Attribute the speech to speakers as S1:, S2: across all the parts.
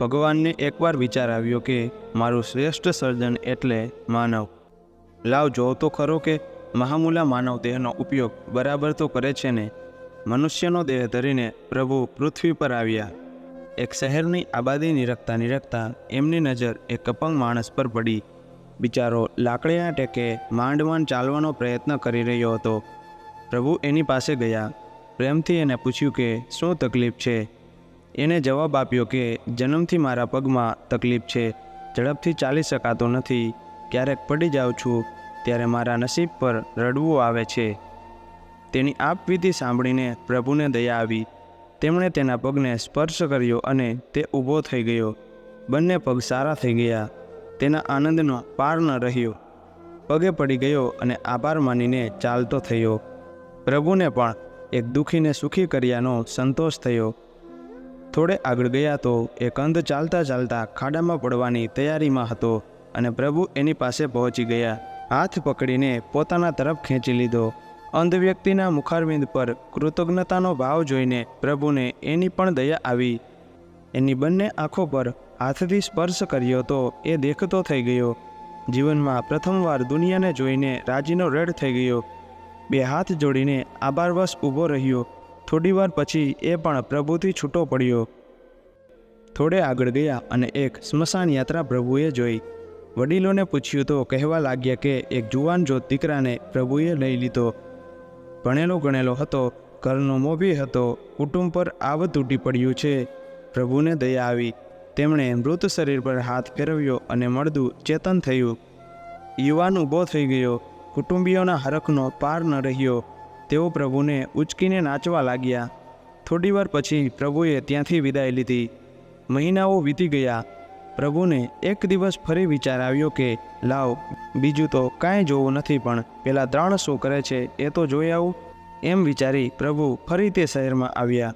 S1: ભગવાનને એકવાર વિચાર આવ્યો કે મારું શ્રેષ્ઠ સર્જન એટલે માનવ. લાવ જોવ તો ખરો કે મહામૂલા માનવ દેહનો ઉપયોગ બરાબર તો કરે છે ને? મનુષ્યનો દેહ ધરીને પ્રભુ પૃથ્વી પર આવ્યા. એક શહેરની આબાદી નિરખતા નિરખતા એમની નજર એક કપંગ માણસ પર પડી. બિચારો લાકડીના ટેકે માંડ માંડ ચાલવાનો પ્રયત્ન કરી રહ્યો હતો. પ્રભુ એની પાસે ગયા. પ્રેમથી એને પૂછ્યું કે શું તકલીફ છે? એને જવાબ આપ્યો કે, જન્મથી મારા પગમાં તકલીફ છે. ઝડપથી ચાલી શકાતો નથી. ક્યારેક પડી જાઉં છું. ત્યારે મારા નસીબ પર રડવું આવે છે. તેની આપવીતી સાંભળીને પ્રભુને દયા આવી. તેમણે તેના પગને સ્પર્શ કર્યો અને તે ઊભો થઈ ગયો. બંને પગ સારા થઈ ગયા. તેના આનંદનો પાર ન રહ્યો. પગે પડી ગયો અને આભાર માનીને ચાલતો થયો. પ્રભુને પણ એક દુઃખીને સુખી કર્યાનો સંતોષ થયો. થોડે આગળ ગયા તો એ કંધ ચાલતા ચાલતા ખાડામાં પડવાની તૈયારીમાં હતો અને પ્રભુ એની પાસે પહોંચી ગયા. હાથ પકડીને પોતાના તરફ ખેંચી લીધો. અંધ વ્યક્તિના મુખારવિંદ પર કૃતજ્ઞતાનો ભાવ જોઈને પ્રભુને એની પણ દયા આવી. એની બંને આંખો પર હાથથી સ્પર્શ કર્યો તો એ દેખતો થઈ ગયો. જીવનમાં પ્રથમવાર દુનિયાને જોઈને રાજીનો રેડ થઈ ગયો. બે હાથ જોડીને આભારવશ ઊભો રહ્યો. થોડીવાર પછી એ પણ પ્રભુથી છૂટો પડ્યો. થોડે આગળ ગયા અને એક સ્મશાન યાત્રા પ્રભુએ જોઈ. વડીલોને પૂછ્યું તો કહેવા લાગ્યા કે એક જુવાન જોત દીકરાને પ્રભુએ લઈ લીધો. ભણેલો ગણેલો હતો, ઘરનો મોભી હતો, કુટુંબ પર આવ તૂટી પડ્યું છે. પ્રભુને દયા આવી. તેમણે મૃત શરીર પર હાથ ફેરવ્યો અને મળદું ચેતન થયું. યુવાન ઊભો થઈ ગયો. કુટુંબીઓના હરખનો પાર ન રહ્યો. તેઓ પ્રભુને ઉચકીને નાચવા લાગ્યા. થોડીવાર પછી પ્રભુએ ત્યાંથી વિદાય લીધી. મહિનાઓ વીતી ગયા. પ્રભુને એક દિવસ ફરી વિચાર આવ્યો કે, લાવ, બીજું તો કાંઈ જોવું નથી, પણ પેલા ત્રણ શું કરે છે એ તો જોઈ આવું. એમ વિચારી પ્રભુ ફરી તે શહેરમાં આવ્યા.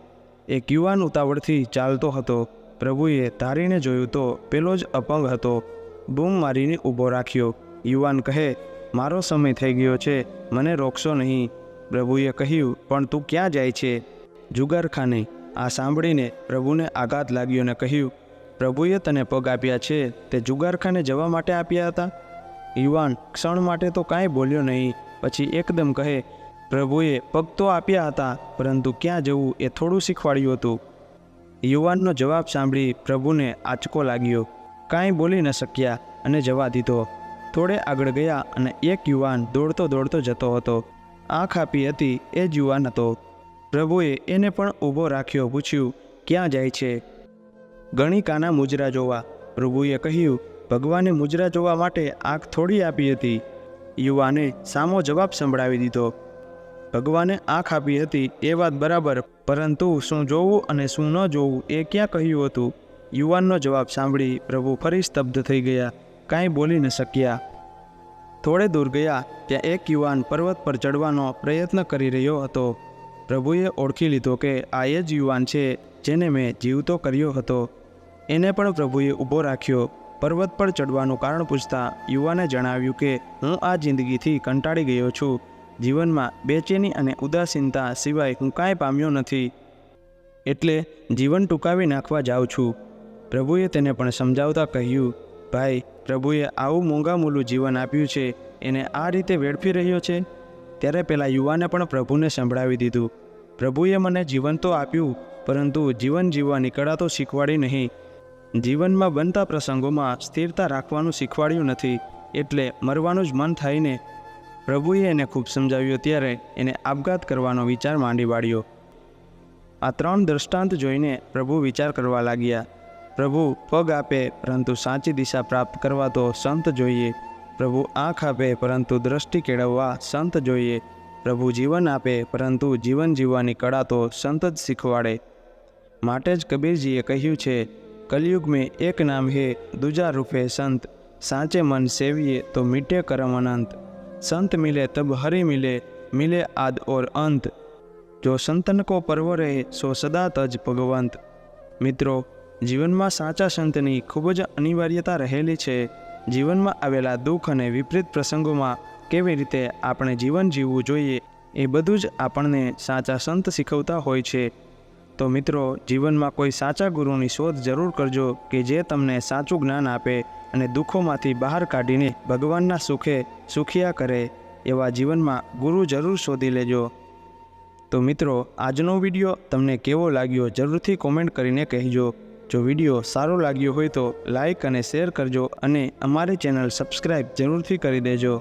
S1: એક યુવાન ઉતાવળથી ચાલતો હતો. પ્રભુએ ધારીને જોયું તો પેલો જ અપંગ હતો. બૂમ મારીને ઊભો રાખ્યો. યુવાન કહે, મારો સમય થઈ ગયો છે, મને રોકશો નહીં. પ્રભુએ કહ્યું, પણ તું ક્યાં જાય છે? જુગારખાને આ સાંભળીને પ્રભુને આઘાત લાગ્યો ને કહ્યું, પ્રભુએ તને પગ આપ્યા છે, તે જુગારખાને જવા માટે આપ્યા હતા? યુવાન, ક્ષણ માટે તો કાંઈ બોલ્યો નહીં, પછી એકદમ કહે, પ્રભુએ પગ તો આપ્યા હતા, પરંતુ ક્યાં જવું એ થોડું શીખવાડ્યું હતું. યુવાનનો જવાબ સાંભળી પ્રભુને આંચકો લાગ્યો, કાંઈ બોલી ન શક્યા અને જવા દીધો. થોડે આગળ ગયા અને એક યુવાન દોડતો દોડતો જતો હતો. આંખ આપી હતી, એ જ યુવાન હતો. પ્રભુએ એને પણ ઊભો રાખ્યો, પૂછ્યું, ક્યાં જાય છે? ગણિકાના મુજરા જોવા, પ્રભુએ કહ્યું, ભગવાને મુજરા જોવા માટે આંખ થોડી આપી હતી. યુવાને સામો જવાબ સંભળાવી દીધો, ભગવાને આંખ આપી હતી એ વાત બરાબર, પરંતુ શું જોવું અને શું ન જોવું એ ક્યાં કહ્યું હતું? યુવાનનો જવાબ સાંભળી પ્રભુ ફરી સ્તબ્ધ થઈ ગયા, કાંઈ બોલી ન શક્યા. થોડે દૂર ગયા, ત્યાં એક યુવાન પર્વત પર ચડવાનો પ્રયત્ન કરી રહ્યો હતો. પ્રભુએ ઓળખી લીધો કે આ એ જ યુવાન છે જેને મેં જીવતો કર્યો હતો. એને પણ પ્રભુએ ઊભો રાખ્યો. પર્વત પર ચડવાનું કારણ પૂછતા યુવાને જણાવ્યું કે, હું આ જિંદગીથી કંટાળી ગયો છું. જીવનમાં બેચેની અને ઉદાસીનતા સિવાય હું કાંઈ પામ્યો નથી. એટલે જીવન ટૂંકાવી નાખવા જાઉં છું. પ્રભુએ તેને પણ સમજાવતા કહ્યું, ભાઈ, પ્રભુએ આવું મોંઘામૂલું જીવન આપ્યું છે. એને આ રીતે વેડફી રહ્યો છે? ત્યારે પેલા યુવાને પણ પ્રભુને સંભળાવી દીધું. પ્રભુએ મને જીવન તો આપ્યું, પરંતુ જીવન જીવવાની કળા તો શીખવાડી નહીં. જીવનમાં બનતા પ્રસંગોમાં સ્થિરતા રાખવાનું શીખવાડ્યું નથી, એટલે મરવાનું જ મન થઈને પ્રભુએ એને ખૂબ સમજાવ્યો ત્યારે એને આપઘાત કરવાનો વિચાર માંડી વાળ્યો. આ ત્રણ દ્રષ્ટાંત જોઈને પ્રભુ વિચાર કરવા લાગ્યા. પ્રભુ, પગ આપે, પરંતુ સાચી દિશા પ્રાપ્ત કરવા તો સંત જોઈએ. પ્રભુ આંખ આપે, પરંતુ દ્રષ્ટિ કેળવવા સંત જોઈએ. પ્રભુ જીવન આપે, પરંતુ જીવન જીવવાની કળા તો સંત જ શીખવાડે. માટે જ કબીરજીએ કહ્યું છે કલયુગ મેં એક નામ હે, દુજા રૂપે સંત. સાચે મન સેવીએ તો મીઠે કરમ અનંત. સંત મિલે તબ હરી મિલે મિલે આદ ઓર અંત. જો સંતન કો પર્વ રહે, સો સદા તજ ભગવંત. મિત્રો, જીવનમાં સાચા સંતની ખૂબ જ અનિવાર્યતા રહેલી છે. જીવનમાં આવેલા દુઃખ અને વિપરીત પ્રસંગોમાં કેવી રીતે આપણે જીવન જીવવું જોઈએ એ બધું જ આપણને સાચા સંત શીખવતા હોય છે. તો મિત્રો, જીવનમાં કોઈ સાચા ગુરુની શોધ જરૂર કરજો કે જે તમને સાચું જ્ઞાન આપે અને દુઃખોમાંથી બહાર કાઢીને ભગવાનના સુખે સુખિયા કરે એવા જીવનમાં ગુરુ જરૂર શોધી લેજો. તો મિત્રો, આજનો વીડિયો તમને કેવો લાગ્યો જરૂરથી કોમેન્ટ કરીને કહેજો. જો વીડિયો સારો લાગ્યો હોય તો લાઈક અને શેર કરજો અને અમારી ચેનલ સબસ્ક્રાઈબ જરૂરથી કરી દેજો.